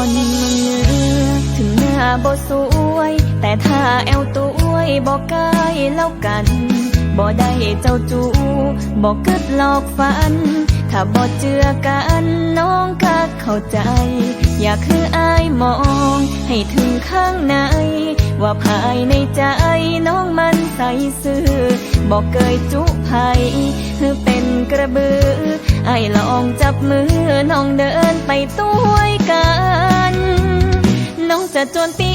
อนมันเลือถึงหน้าบ่สวย แต่ถ้าแอวตัวยบ่กล้แล้วกันบ่ได้เจ้าจูบ่กึดหลอกฝัน ถ้าบ่เจือกันน้องก็เข้าใจ อยากคืออายมอง ให้ถึงข้างใน ว่าภายในใจน้องมันใสซื่อบอกเกยจุภัยคือเป็นกระบือไอ้ลองจับมือน้องเดินไปตัวกัน Santo Antônio.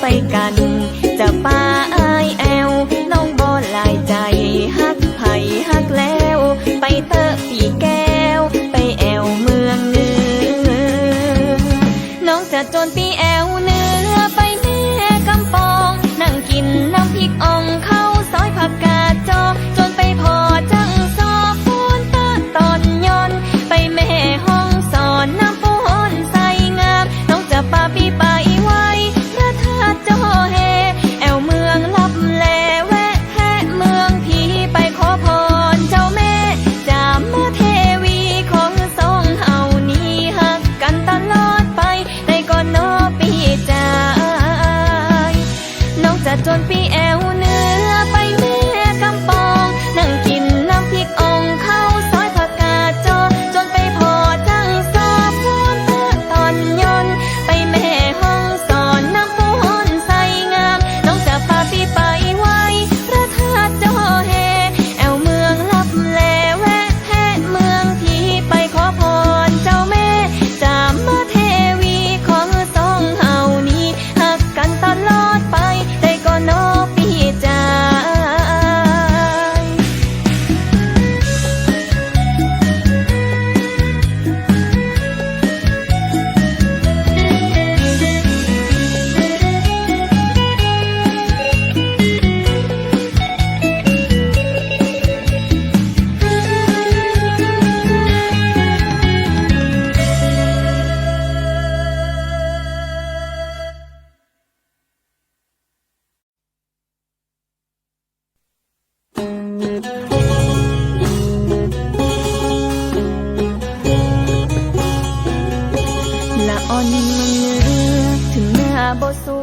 ไปกัน จะป้าอายแอว น้องบอลายใจ ฮักไผ่ฮักแล้ว ไปเตอะปีแก้ว ไปแอวเมืองเนือน้องจะจนปีแอว 보소.